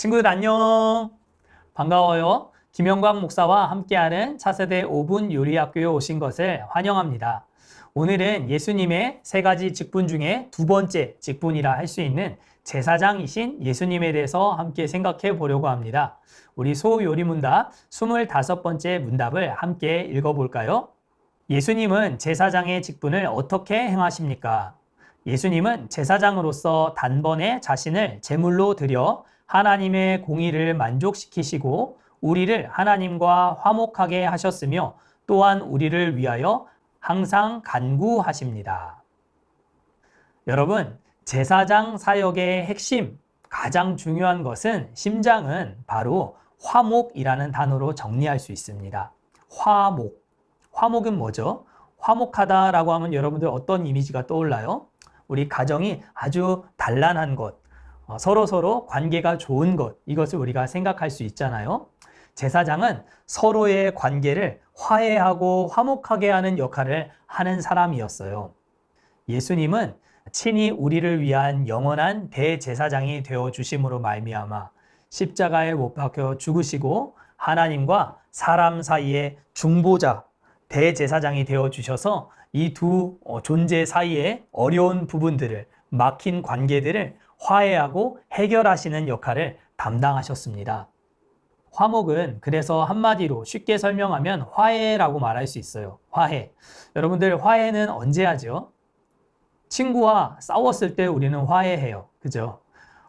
친구들 안녕. 반가워요. 김영광 목사와 함께하는 차세대 5분 요리학교에 오신 것을 환영합니다. 오늘은 예수님의 세 가지 직분 중에 두 번째 직분이라 할 수 있는 제사장이신 예수님에 대해서 함께 생각해 보려고 합니다. 우리 소요리 문답 25번째 문답을 함께 읽어볼까요? 예수님은 제사장의 직분을 어떻게 행하십니까? 예수님은 제사장으로서 단번에 자신을 제물로 드려 하나님의 공의를 만족시키시고 우리를 하나님과 화목하게 하셨으며 또한 우리를 위하여 항상 간구하십니다. 여러분, 제사장 사역의 핵심, 가장 중요한 것은 심장은 바로 화목이라는 단어로 정리할 수 있습니다. 화목. 화목은 뭐죠? 화목하다라고 하면 여러분들 어떤 이미지가 떠올라요? 우리 가정이 아주 단란한 것, 어, 서로 서로 관계가 좋은 것, 이것을 우리가 생각할 수 있잖아요. 제사장은 서로의 관계를 화해하고 화목하게 하는 역할을 하는 사람이었어요. 예수님은 친히 우리를 위한 영원한 대제사장이 되어 주심으로 말미암아 십자가에 못 박혀 죽으시고 하나님과 사람 사이의 중보자 대제사장이 되어 주셔서 이두 어, 존재 사이의 어려운 부분들을 막힌 관계들을 화해하고 해결하시는 역할을 담당하셨습니다. 화목은 그래서 한마디로 쉽게 설명하면 화해라고 말할 수 있어요. 화해. 여러분들 화해는 언제 하죠? 친구와 싸웠을 때 우리는 화해해요. 그죠?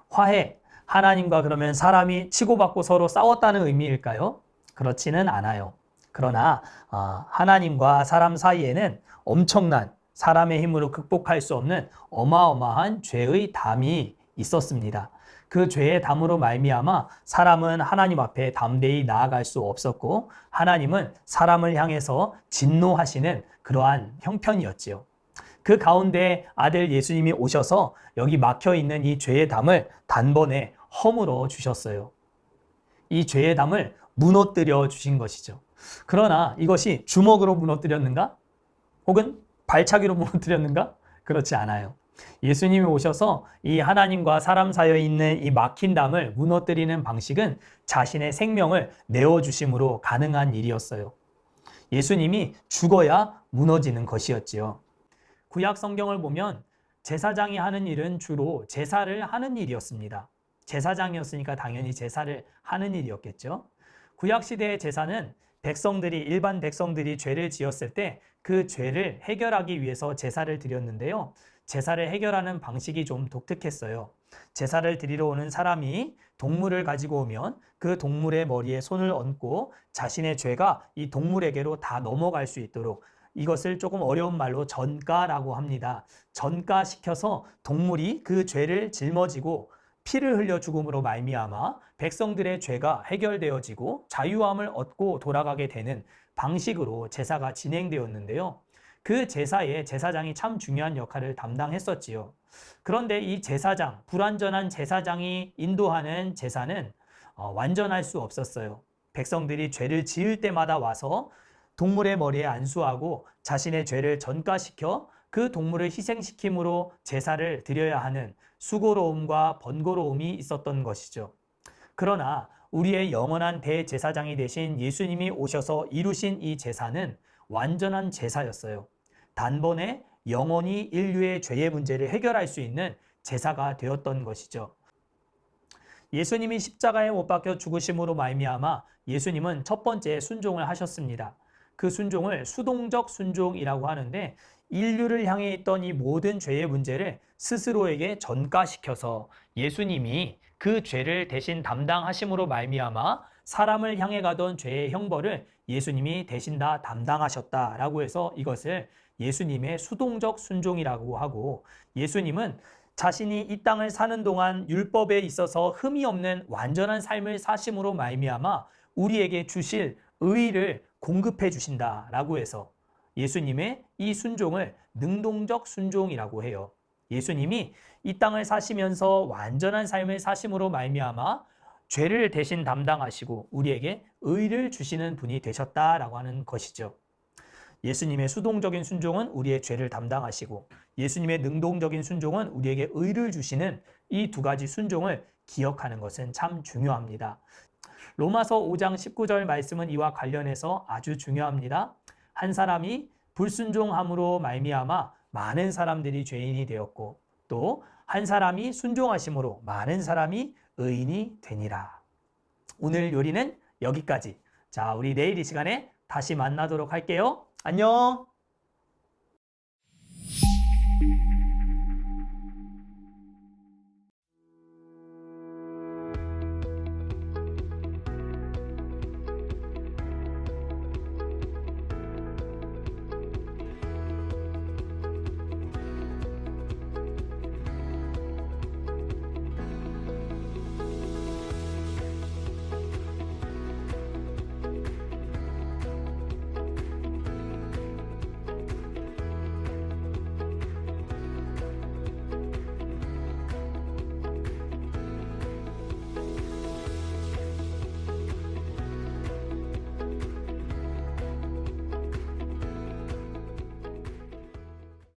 화해. 하나님과 그러면 사람이 치고받고 서로 싸웠다는 의미일까요? 그렇지는 않아요. 그러나 아, 하나님과 사람 사이에는 엄청난 사람의 힘으로 극복할 수 없는 어마어마한 죄의 담이 있었습니다. 그 죄의 담으로 말미암아 사람은 하나님 앞에 담대히 나아갈 수 없었고 하나님은 사람을 향해서 진노하시는 그러한 형편이었지요. 그 가운데 아들 예수님이 오셔서 여기 막혀 있는 이 죄의 담을 단번에 허물어 주셨어요. 이 죄의 담을 무너뜨려 주신 것이죠. 그러나 이것이 주먹으로 무너뜨렸는가? 혹은 발차기로 무너뜨렸는가? 그렇지 않아요. 예수님이 오셔서 이 하나님과 사람 사이에 있는 이 막힌 담을 무너뜨리는 방식은 자신의 생명을 내어주심으로 가능한 일이었어요. 예수님이 죽어야 무너지는 것이었지요. 구약 성경을 보면 제사장이 하는 일은 주로 제사를 하는 일이었습니다. 제사장이었으니까 당연히 제사를 하는 일이었겠죠. 구약 시대의 제사는 백성들이 일반 백성들이 죄를 지었을 때 그 죄를 해결하기 위해서 제사를 드렸는데요. 제사를 해결하는 방식이 좀 독특했어요. 제사를 드리러 오는 사람이 동물을 가지고 오면 그 동물의 머리에 손을 얹고 자신의 죄가 이 동물에게로 다 넘어갈 수 있도록 이것을 조금 어려운 말로 전가라고 합니다. 전가시켜서 동물이 그 죄를 짊어지고 피를 흘려 죽음으로 말미암아 백성들의 죄가 해결되어지고 자유함을 얻고 돌아가게 되는 방식으로 제사가 진행되었는데요. 그 제사에 제사장이 참 중요한 역할을 담당했었지요. 그런데 이 제사장, 불완전한 제사장이 인도하는 제사는 어, 완전할 수 없었어요. 백성들이 죄를 지을 때마다 와서 동물의 머리에 안수하고 자신의 죄를 전가시켜 그 동물을 희생시킴으로 제사를 드려야 하는 수고로움과 번거로움이 있었던 것이죠. 그러나 우리의 영원한 대제사장이 되신 예수님이 오셔서 이루신 이 제사는 완전한 제사였어요. 단번에 영원히 인류의 죄의 문제를 해결할 수 있는 제사가 되었던 것이죠. 예수님이 십자가에 못 박혀 죽으심으로 말미암아 예수님은 첫 번째 순종을 하셨습니다. 그 순종을 수동적 순종이라고 하는데 인류를 향해 있던 이 모든 죄의 문제를 스스로에게 전가시켜서 예수님이 그 죄를 대신 담당하심으로 말미암아 사람을 향해 가던 죄의 형벌을 예수님이 대신 다 담당하셨다라고 해서 이것을 예수님의 수동적 순종이라고 하고 예수님은 자신이 이 땅을 사는 동안 율법에 있어서 흠이 없는 완전한 삶을 사심으로 말미암아 우리에게 주실 의를 공급해 주신다라고 해서 예수님의 이 순종을 능동적 순종이라고 해요. 예수님이 이 땅을 사시면서 완전한 삶을 사심으로 말미암아 죄를 대신 담당하시고 우리에게 의를 주시는 분이 되셨다라고 하는 것이죠. 예수님의 수동적인 순종은 우리의 죄를 담당하시고 예수님의 능동적인 순종은 우리에게 의를 주시는 이 두 가지 순종을 기억하는 것은 참 중요합니다. 로마서 5장 19절 말씀은 이와 관련해서 아주 중요합니다. 한 사람이 불순종함으로 말미암아 많은 사람들이 죄인이 되었고 또 한 사람이 순종하심으로 많은 사람이 의인이 되니라. 오늘 요리는 여기까지. 자, 우리 내일 이 시간에 다시 만나도록 할게요. 안녕!